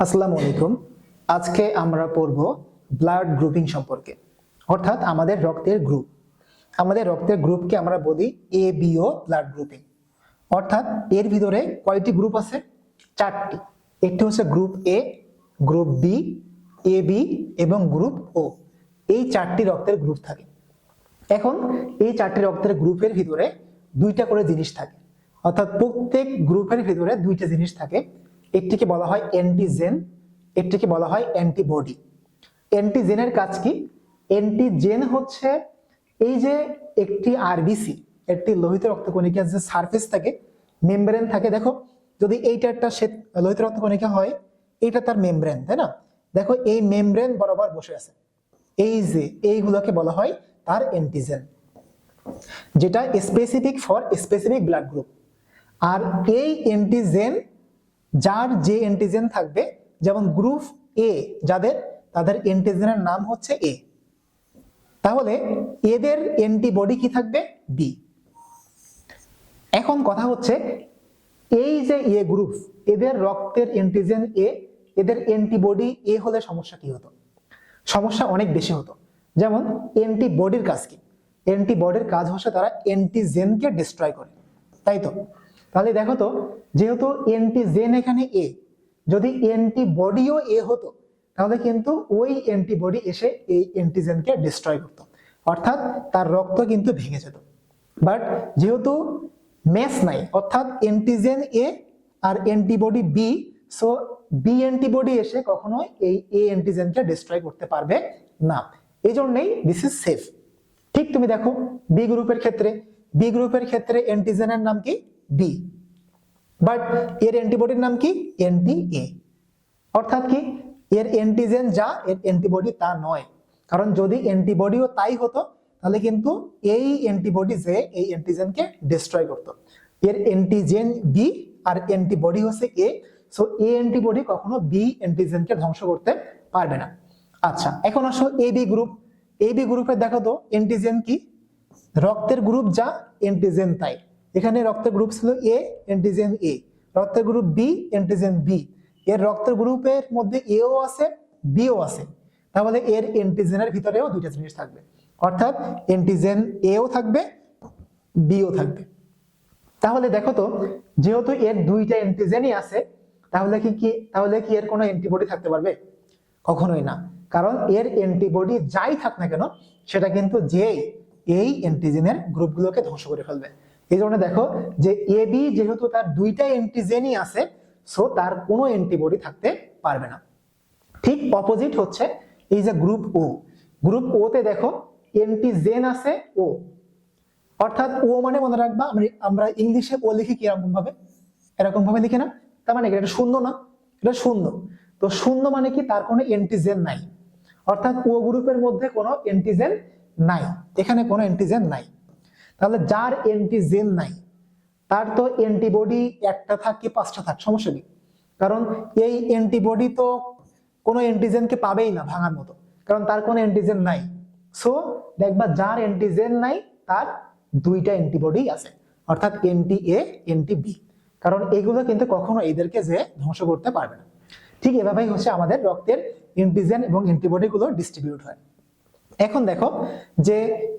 আসসালামু আলাইকুম। আজকে আমরা পড়ব ব্লাড গ্রুপিং সম্পর্কে, অর্থাৎ আমাদের রক্তের গ্রুপ। আমাদের রক্তের গ্রুপকে আমরা বলি এ বিও ব্লাড গ্রুপিং। অর্থাৎ এর ভিতরে কয়টি গ্রুপ আছে? চারটি। একটি হচ্ছে group A, group B, A B এবং গ্রুপ ও। এই চারটি রক্তের গ্রুপ থাকে। এখন এই চারটি রক্তের গ্রুপের ভিতরে দুইটা করে জিনিস থাকে। অর্থাৎ প্রত্যেক গ্রুপের ভিতরে দুইটা জিনিস থাকে। একটিকে বলা হয় অ্যান্টিজেন একটিকে বলা হয় অ্যান্টিবডি অ্যান্টিজেনের কাজ কি? অ্যান্টিজেন হচ্ছে এই যে একটি আরবিসি একটি লোহিত রক্তকণিকার যে সারফেস থাকে মেমব্রেন থাকে। দেখো, যদি এইটা একটা শ্বেত লোহিত রক্তকণিকা হয় এটা তার মেমব্রেন তাই না? দেখো, এই মেমব্রেন বরাবর বসে আছে। এই যে এইগুলোকে বলা হয় তার অ্যান্টিজেন যেটা specific for specific blood group আর এই অ্যান্টিজেন যার যে অ্যান্টিজেন থাকবে, যেমন গ্রুপ এ যাদের, তাদের অ্যান্টিজেনের নাম হচ্ছে এ তাহলে এদের অ্যান্টিবডি কি থাকবে? বি এখন কথা হচ্ছে, এই যে এ গ্রুপ এদের রক্তের অ্যান্টিজেন এ এদের অ্যান্টিবডি এ হলে সমস্যা কি হতো? সমস্যা অনেক বেশি হতো। যেমন অ্যান্টিবডির কাজ কি? অ্যান্টিবডির কাজ হচ্ছে তারা অ্যান্টিজেনকে ডিস্ট্রয় করে। তাই তো? তাহলে দেখো তো, যেহেতু অ্যান্টিজেন এখানে এ যদি অ্যান্টিবডিও এ হতো, তাহলে কিন্তু ওই অ্যান্টিবডি এসে এই অ্যান্টিজেনকে ডিস্ট্রয় করতো। অর্থাৎ তার রক্ত কিন্তু ভেঙে যেত। বাট যেহেতু ম্যাচ নাই, অর্থাৎ antigen A R antibody B so B antibody এসে কখনোই এই এ অ্যান্টিজেনকে ডিস্ট্রয় করতে পারবে না। এই জন্যই দিস ইজ সেফ ঠিক তুমি দেখো বি গ্রুপের ক্ষেত্রে বি গ্রুপের ক্ষেত্রে অ্যান্টিজেনের নাম কি? বি বাট এর অ্যান্টিবডির নাম কি? এনটি এ অর্থাৎ কি? এর অ্যান্টিজেন যা, এর অ্যান্টিবডি তা নয়। কারণ যদি অ্যান্টিবডিও তাই হতো, তাহলে কিন্তু এই অ্যান্টিবডি যে, এই অ্যান্টিজেনকে ডিস্ট্রয় করতো। এর অ্যান্টিজেন বি আর অ্যান্টিবডি হচ্ছে এ সো এ অ্যান্টিবডি কখনো বি অ্যান্টিজেনকে ধ্বংস করতে পারবে না। আচ্ছা এখন আসো A B group A B গ্রুপে দেখো তো অ্যান্টিজেন কি? রক্তের গ্রুপ যা অ্যান্টিজেন তাই। এখানে রক্তের গ্রুপ ছিল এ অ্যান্টিজেন এ রক্তের গ্রুপ বি অ্যান্টিজেন বি এর রক্তের গ্রুপের মধ্যে এও আছে বিও আছে। তাহলে এর অ্যান্টিজেনের ভিতরেও দুইটা জিনিস থাকবে। অর্থাৎ অ্যান্টিজেন এও থাকবে বিও থাকবে। তাহলে দেখো তো, যেহেতু এর দুইটা অ্যান্টিজেনই আছে, তাহলে কি কি, তাহলে কি এর কোনো অ্যান্টিবডি থাকতে পারবে? কখনোই না। কারণ এর অ্যান্টিবডি যাই থাক না কেন, সেটা কিন্তু যেই, এই অ্যান্টিজেনের গ্রুপগুলোকে ধ্বংস করে ফেলবে। এই জন্য দেখো যে এ বি যেহেতু তার দুইটা অ্যান্টিজেনই আছে সো তার কোনো অ্যান্টিবডি থাকতে পারবে না। ঠিক অপোজিট হচ্ছে এই যে গ্রুপ ও গ্রুপ ও তে দেখো অ্যান্টিজেন আছে ও অর্থাৎ ও মানে মনে রাখবা আমরা আমরা ইংলিশে ও লিখি কীরকম ভাবে এরকম ভাবে লিখি না? তার মানে এটা শূন্য না, এটা শূন্য। তো শূন্য মানে কি? তার কোনো অ্যান্টিজেন নাই। অর্থাৎ ও গ্রুপের মধ্যে কোনো অ্যান্টিজেন নাই। এখানে কোনো অ্যান্টিজেন নাই। তাহলে যার অ্যান্টিজেন নাই, তার তো অ্যান্টিবডি একটা থাক কি পাঁচটা থাক, সমস্যা নেই কারণ এই অ্যান্টিবডি তো কোনো অ্যান্টিজেনকে পাবেই না ভাঙার মতো, কারণ তার কোনো অ্যান্টিজেন নাই। সো দেখবা যার অ্যান্টিজেন নাই, তার দুইটা অ্যান্টিবডি আছে, অর্থাৎ এনটি এ এনটি বি কারণ এগুলো কিন্তু কখনো এদেরকে যে ধ্বংস করতে পারবে না। ঠিক এভাবেই হচ্ছে আমাদের রক্তের অ্যান্টিজেন এবং অ্যান্টিবডি গুলো ডিস্ট্রিবিউট হয়। এখন দেখো যে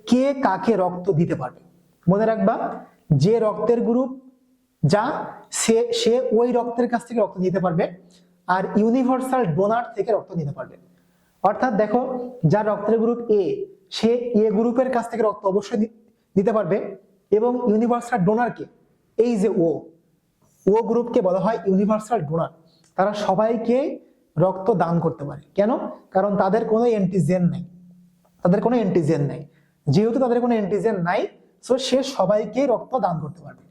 কে কাকে রক্ত দিতে পারবে। মনে রাখবা, যে রক্তের গ্রুপ যা সে সে ওই রক্তের কাছ থেকে রক্ত নিতে পারবে আর ইউনিভার্সাল ডোনার থেকে রক্ত নিতে পারবে। অর্থাৎ দেখো, যার রক্তের গ্রুপ এ সে এ গ্রুপের কাছ থেকে রক্ত অবশ্যই নিতে পারবে এবং ইউনিভার্সাল ডোনারকে এই যে ও ও গ্রুপকে বলা হয় ইউনিভার্সাল ডোনার তারা সবাইকে রক্ত দান করতে পারে। কেন? কারণ তাদের কোনো অ্যান্টিজেন নাই। তাদের কোনো অ্যান্টিজেন নাই। যেহেতু তাদের কোনো অ্যান্টিজেন নাই সো সে সবাইকে রক্ত দান করতে পারবে।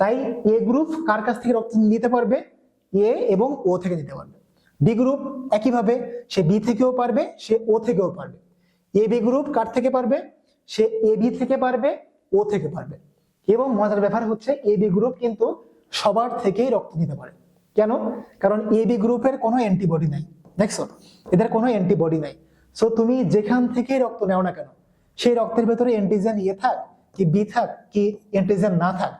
তাই এ গ্রুপ কার কাছ থেকে রক্ত নিতে পারবে? এ এবং ও থেকে নিতে পারবে। বি গ্রুপ একইভাবে সে বি থেকেও পারবে, সে ও থেকেও পারবে। এ বি গ্রুপ কার থেকে পারবে? সে এ বি থেকে পারবে ও থেকে পারবে। এবং মজার ব্যাপার হচ্ছে এ বি গ্রুপ কিন্তু সবার থেকেই রক্ত নিতে পারে। কেন? কারণ এ বি গ্রুপের কোনো অ্যান্টিবডি নাই। দেখছ এদের কোনো অ্যান্টিবডি নাই। সো তুমি যেখান থেকে রক্ত নেও না কেন, সেই রক্তের ভেতরে অ্যান্টিজেন ইয়ে থাক কি বি থাক, কি অ্যান্টিজেন না থাক,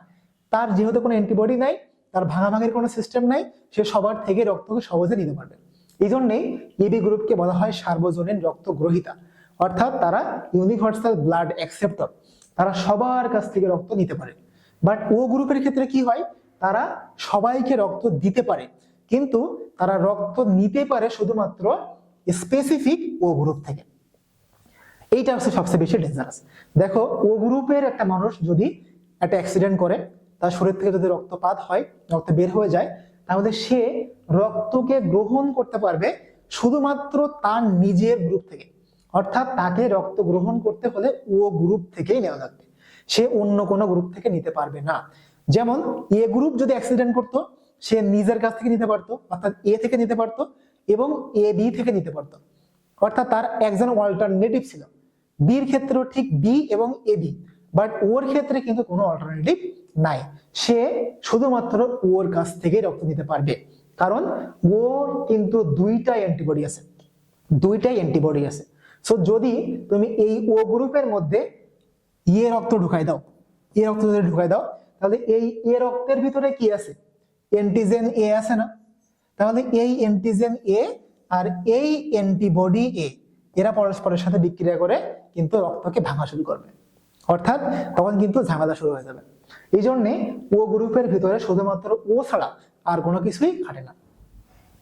তার যেহেতু কোনো অ্যান্টিবডি নাই, তার ভাঙাভাঙির কোনো সিস্টেম নাই, সে সবার থেকে রক্তকে সহজে নিতে পারবে। এই জন্যেই এবি গ্রুপকে বলা হয় সার্বজনীন রক্ত গ্রহিতা অর্থাৎ তারা ইউনিভার্সাল ব্লাড অ্যাকসেপ্টর তারা সবার কাছ থেকে রক্ত নিতে পারে। বাট ও গ্রুপের ক্ষেত্রে কি হয়? তারা সবাইকে রক্ত দিতে পারে, কিন্তু তারা রক্ত নিতে পারে শুধুমাত্র স্পেসিফিক ও গ্রুপ থেকে। এইটা হচ্ছে সবচেয়ে বেশি ডেঞ্জারাস দেখো, ও গ্রুপের একটা মানুষ যদি একটা অ্যাক্সিডেন্ট করে, তার শরীর থেকে যদি রক্তপাত হয়, রক্ত বের হয়ে যায়, তাহলে সে রক্তকে গ্রহণ করতে পারবে শুধুমাত্র তার নিজের গ্রুপ থেকে। অর্থাৎ তাকে রক্ত গ্রহণ করতে হলে ও গ্রুপ থেকেই নেওয়া লাগবে। সে অন্য কোনো গ্রুপ থেকে নিতে পারবে না। যেমন, এ গ্রুপ যদি অ্যাক্সিডেন্ট করতো, সে নিজের কাছ থেকে নিতে পারতো, অর্থাৎ এ থেকে নিতে পারতো এবং এ বি থেকে নিতে পারতো। অর্থাৎ তার একজন অল্টারনেটিভ ছিল। বির ক্ষেত্রেও ঠিক বি এবং এ বি বাট ওর ক্ষেত্রে কিন্তু কোনো অল্টারনেটিভ নাই। সে শুধুমাত্র ওর কাছ থেকেই রক্ত নিতে পারবে। কারণ ওর কিন্তু দুইটাই অ্যান্টিবডি আছে। দুইটাই অ্যান্টিবডি আছে। সো যদি তুমি এই ও গ্রুপের মধ্যে ইয়ে রক্ত ঢুকাই দাও, এ রক্ত যদি ঢুকাই দাও, তাহলে এই এ রক্তের ভিতরে কি আছে? অ্যান্টিজেন এ আছে না? তাহলে এই অ্যান্টিজেন এ আর এই অ্যান্টিবডি এ এরা পরস্পরের সাথে বিক্রিয়া করে কিন্তু রক্তকে ভাঙা শুরু করবে। অর্থাৎ তখন কিন্তু ঝামেলা শুরু হয়ে যাবে। এই জন্যে ও গ্রুপের ভিতরে শুধুমাত্র ও ছাড়া আর কোনো কিছুই খাটে না।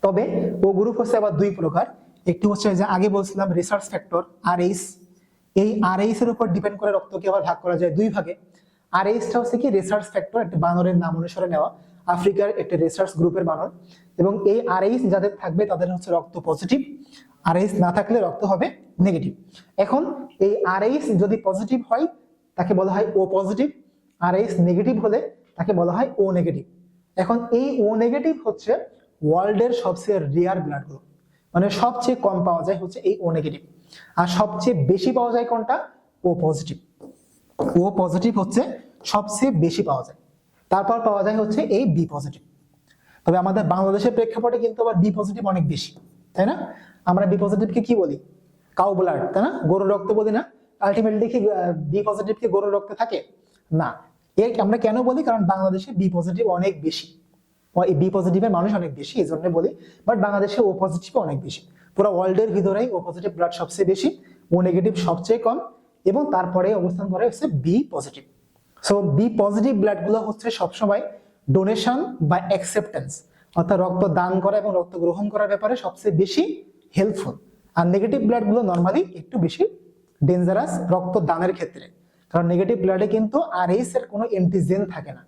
তবে ও গ্রুপ হচ্ছে আবার দুই প্রকার। একটি হচ্ছে যে আগে বলছিলাম রিসার্চ ফ্যাক্টর আর এইস এই আর এইস এর উপর ডিপেন্ড করে রক্তকে আবার ভাগ করা যায় দুই ভাগে। আর এইসটা হচ্ছে কি রিসার্চ ফ্যাক্টর একটা বানরের নাম অনুসারে নেওয়া। আফ্রিকার একটা রিসার্চ গ্রুপের বানর এবং এই আরএইস যাদের থাকবে তাদের হচ্ছে রক্ত পজিটিভ আরএইস না থাকলে রক্ত হবে নেগেটিভ এখন এই আরএইস যদি পজিটিভ হয়, তাকে বলা হয় ও পজিটিভ আরএইস নেগেটিভ হলে তাকে বলা হয় ও নেগেটিভ এখন এই ও নেগেটিভ হচ্ছে ওয়ার্ল্ডের সবচেয়ে রেয়ার ব্লাড গ্রুপ মানে সবচেয়ে কম পাওয়া যায় হচ্ছে এই ও নেগেটিভ আর সবচেয়ে বেশি পাওয়া যায় কোনটা? ও পজিটিভ ও পজিটিভ হচ্ছে সবচেয়ে বেশি পাওয়া যায়। তারপর পাওয়া যায় হচ্ছে এই বি পজিটিভ তবে আমাদের বাংলাদেশের প্রেক্ষাপটে কিন্তু আবার বি পজিটিভ অনেক বেশি, তাই না? আমরা বি পজিটিভকে কি বলি? কাউ ব্লাড তাই না? গরুর রক্ত বলি না? আলটিমেটলি কি বি পজিটিভ কি গরুর রক্তে থাকে? না। এর আমরা কেন বলি? কারণ বাংলাদেশে বি পজিটিভ অনেক বেশি। এই বি পজিটিভের মানুষ অনেক বেশি, এই জন্য বলি। বাট বাংলাদেশে ও পজিটিভ অনেক বেশি। পুরো ওয়ার্ল্ডের ভিতরেই ও পজিটিভ ব্লাড সবচেয়ে বেশি ও নেগেটিভ সবচেয়ে কম, এবং তারপরে অবস্থান করে হচ্ছে B positive so B positive ব্লাডগুলো হচ্ছে সবসময় ডোনেশন বা অ্যাকসেপ্টেন্স অর্থাৎ রক্ত দান করা এবং রক্ত গ্রহণ করার ব্যাপারে সবচেয়ে বেশি হেল্পফুল আর নেগেটিভ ব্লাডগুলো নর্মালি একটু বেশি ডেঞ্জারাস রক্ত দানের ক্ষেত্রে। কারণ নেগেটিভ ব্লাডে কিন্তু আর এর কোনো অ্যান্টিজেন থাকে না।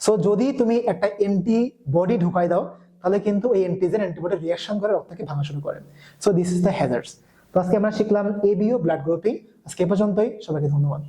সো যদি তুমি একটা অ্যান্টি বডি ঢুকাই দাও, তাহলে কিন্তু এই অ্যান্টিজেন অ্যান্টিবডি রিয়াকশন করে রক্তকে ভাঙা শুরু করে। So this is the hazards তো আজকে আমরা শিখলাম এবিও ব্লাড গ্রুপিং আজকে পর্যন্তই। সবাইকে ধন্যবাদ।